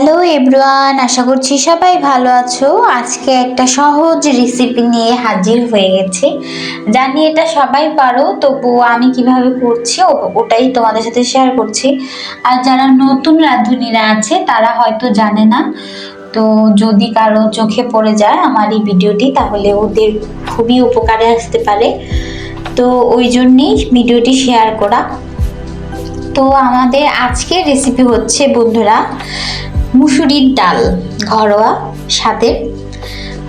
Hello everyone, আশা করছি সবাই ভালো আছো। আজকে একটা সহজ রেসিপি নিয়ে হাজির হয়ে গেছে। জানি এটা সবাই পারো, তবুও আমি কীভাবে করছি ওটাই তোমাদের সাথে শেয়ার করছি। আর যারা নতুন রাঁধুনিরা আছে, তারা হয়তো জানে না। তো যদি কারও চোখে পড়ে যায় আমার এই ভিডিওটি, তাহলে ওদের খুবই উপকারে আসতে পারে। তো ওই জন্যেই ভিডিওটি শেয়ার করা। তো আমাদের আজকের রেসিপি হচ্ছে, বন্ধুরা মুসুরির ডাল, ঘরোয়া স্বাদের।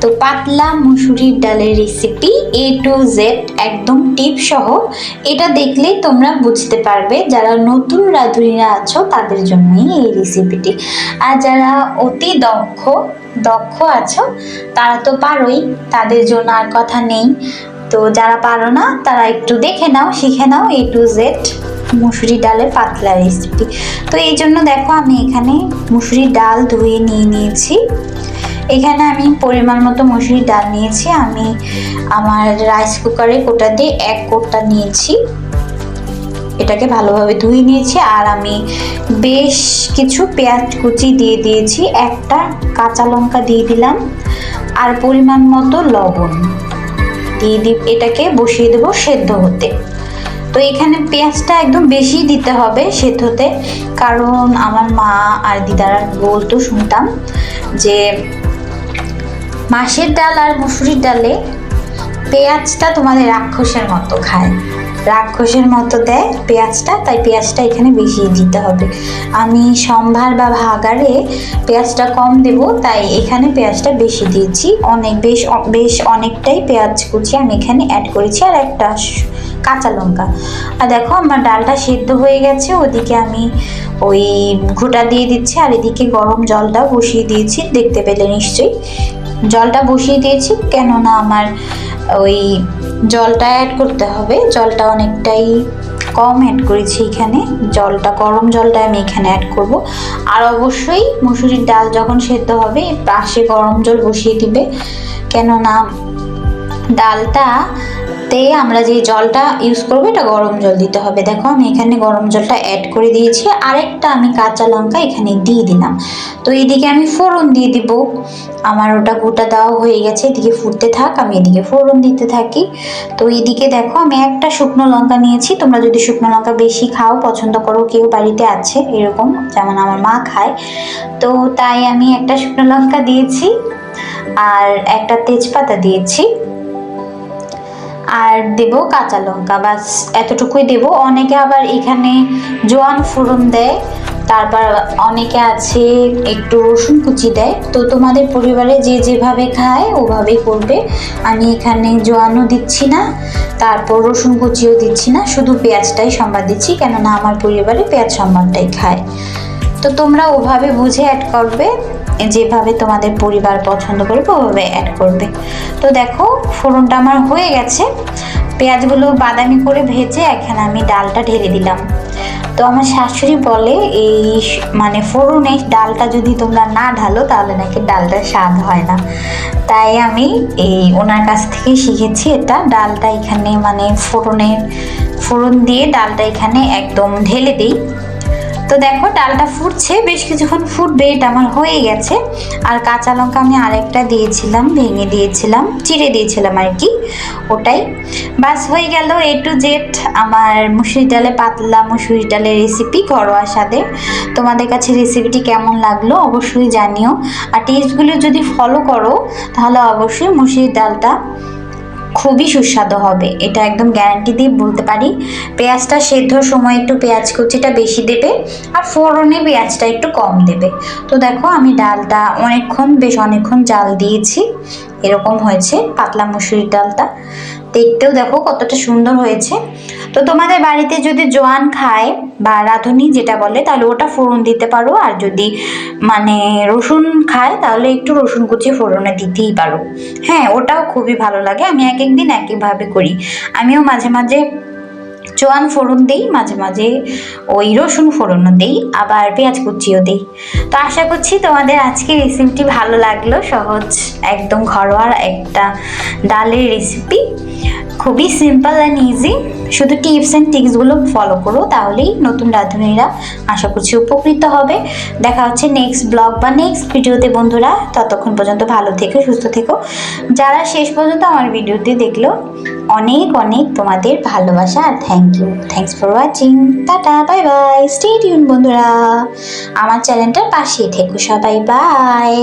তো পাতলা মুসুরির ডালের রেসিপি এ টু জেড একদম টিপ সহ। এটা দেখলেই তোমরা বুঝতে পারবে যারা নতুন রাঁধুনিরা আছো তাদের জন্যই এই রেসিপিটি আর যারা অতি দক্ষ দক্ষ আছো, তারা তো পারোই, তাদের জন্য আর কথা নেই। তো যারা পারো না, তারা একটু দেখে নাও, শিখে নাও এ টু জেড মুসুরি ডালের পাতলা রেসিপি তো এই জন্য দেখো আমি এখানে মুসুরি ডাল ধুয়ে নিয়ে নিয়েছি। এখানে আমি পরিমাণ মতো মুসুরি ডাল নিয়েছি। আমি আমার রাইস কুকারে কোটা দিয়ে এক কোটা নিয়েছি। এটাকে ভালোভাবে ধুয়ে নিয়েছি আর আমি বেশ কিছু পেঁয়াজ কুচি দিয়ে দিয়েছি। একটা কাঁচা লঙ্কা দিয়ে দিলাম আর পরিমাণ মতো লবণ। দিয়ে দি এটাকে বসিয়ে দেবো সেদ্ধ হতে। তো এখানে পেঁয়াজটা একদম বেশি দিতে হবে সেদ্ধতে, কারণ আমার মা আর দিদারা বলতো শুনতাম যে মাসের ডাল আর মুসুরির ডালে পেঁয়াজটা তোমাদের রাক্ষসের মতো খায়। রাক্ষসের মতো দেয় পেঁয়াজটা, তাই পেঁয়াজটা এখানে বেশি দিতে হবে। আমি সম্ভার বা ভাগারে পেঁয়াজটা কম দেব, তাই এখানে পেঁয়াজটা বেশি দিয়েছি। অনেক, বেশ বেশ অনেকটাই পেঁয়াজ কুচি আমি এখানে অ্যাড করেছি, আর একটা কাঁচা লঙ্কা। আর দেখো আমার ডালটা সেদ্ধ হয়ে গেছে, ওদিকে আমি ওই ঘোটা দিয়ে দিচ্ছি, আর এদিকে গরম জলটা বসিয়ে দিয়েছি, দেখতে পেলে নিশ্চয়ই। জলটা বসিয়ে দিয়েছি, কেননা আমার ওই জলটা অ্যাড করতে হবে। জলটা অনেকটাই কম অ্যাড করেছি এখানে। জলটা, গরম জলটা আমি এখানে অ্যাড করব। আর অবশ্যই মুসুরির ডাল যখন সেদ্ধ হবে, পাশে গরম জল বসিয়ে দিবে। কেননা ডালটা তে আমরা যে জলটা ইউজ করব, এটা গরম জল দিতে হবে। দেখো, আমি এখানে গরম জলটা অ্যাড করে দিয়েছি। আরেকটা আমি কাঁচা লঙ্কা এখানে দিয়ে দিলাম। তো এদিকে আমি ফোড়ন দিয়ে দিব। আমার ওটা গোটা দেওয়া হয়ে গেছে। এদিকে ফুটতে থাক, আমি এদিকে ফোড়ন দিতে থাকি। তো এদিকে দেখো, আমি একটা শুকনো লঙ্কা নিয়েছি। তোমরা যদি শুকনো লঙ্কা বেশি খাও, পছন্দ করো, কেউ বাড়িতে আছে, এরকম, যেমন আমার মা খায়। তো তাই আমি একটা শুকনো লঙ্কা দিয়েছি। আর একটা তেজপাতা দিয়েছি। আর দেব কাঁচা লঙ্কা। বাস, এতটুকুই দেব। অনেকে আবার এখানে জোয়ান ফোড়ন দেয়। তারপর অনেকে আছে একটু রসুন কুচি দেয়। তো তোমাদের পরিবারে যে যেভাবে খায় ওভাবেই করবে। আমি এখানে জোয়ানও দিচ্ছি না, তারপর রসুন কুচিও দিচ্ছি না। শুধু পেঁয়াজটাই সম্বাদ দিচ্ছি, কেননা আমার পরিবারে পেঁয়াজ সম্বাদটাই খায়। তো তোমরা ওভাবে বুঝে অ্যাড করবে। যেভাবে তোমাদের পরিবার পছন্দ করবে ওভাবে অ্যাড করবে। তো দেখো, ফোড়নটা আমার হয়ে গেছে। পেঁয়াজগুলো বাদামি করে ভেজে এখানে আমি ডালটা ঢেলে দিলাম। তো আমার শাশুড়ি বলে, এই মানে ফোড়নে ডালটা যদি তোমরা না ঢালো, তাহলে নাকি ডালটা স্বাদ হয় না। তাই আমি এই ওনার কাছ থেকে শিখেছি এটা। ডালটা এখানে মানে ফোড়নের, ফোড়ন দিয়ে ডালটা এখানে একদম ঢেলে দিই। তো দেখো, ডালটা ফুটছে, বেশ কিছুক্ষণ ফুটবে, এটা আমার হয়ে গেছে। আর কাঁচা লঙ্কা আমি আরেকটা দিয়েছিলাম, ভেঙে দিয়েছিলাম, চিড়ে দিয়েছিলাম আর কি, ওটাই। বাস, হয়ে গেল এ টু জেড আমার মুসুরি ডালে পাতলা মুসুরি ডালের রেসিপি ঘরোয়া স্বাদের। তোমাদের কাছে রেসিপিটি কেমন লাগল অবশ্যই জানিও। আর টেস্টগুলো যদি ফলো করো, তাহলে অবশ্যই মুসুরির ডালটা খুবই সুস্বাদু হবে, এটা একদম গ্যারান্টি দিয়ে বলতে পারি। পেঁয়াজটা সেদ্ধর সময় একটু পেঁয়াজ কুচিটা বেশি দেবে আর ফোড়নে পেঁয়াজটা একটু কম দেবে। তো দেখো আমি ডালটা অনেকক্ষণ, বেশ অনেকক্ষণ জাল দিয়েছি, এরকম হয়েছে, পাতলা মুসুরির ডালটা। দেখতেও দেখো কতটা সুন্দর হয়েছে। তো তোমাদের বাড়িতে যদি জোয়ান খায় বা রাঁধুনি যেটা বলে, তাহলে ওটা ফোড়ন দিতে পারো। আর যদি মানে রসুন খায়, তাহলে একটু রসুন কুচি ফোড়নে দিতেই পারো। হ্যাঁ ওটাও খুবই ভালো লাগে। আমি এক একদিন একইভাবে করি। আমিও মাঝে মাঝে জোয়ান ফোড়ন দিই, মাঝে মাঝে ওই রসুন ফোড়নও দিই, আবার পেঁয়াজ কুচিও দিই। তো আশা করছি তোমাদের আজকে রেসিপিটি ভালো লাগল, সহজ, একদম ঘরোয়া একটা ডালের রেসিপি খুবই সিম্পল অ্যান্ড ইজি শুধু টিপস অ্যান্ড ট্রিক্সগুলো ফলো করো, তাহলেই নতুন রাঁধুনিরা আশা করছি উপকৃত হবে। দেখা হচ্ছে নেক্সট ব্লগ বা নেক্সট ভিডিওতে বন্ধুরা। ততক্ষণ পর্যন্ত ভালো থেকো, সুস্থ থেকো। যারা শেষ পর্যন্ত আমার ভিডিওটি দেখল অনেক অনেক তোমাদের ভালোবাসা আর thank you thanks for watching tata bye bye stay tune বন্ধুরা। আমার চ্যানেলটার পাশেই থেকো সবাই। বাই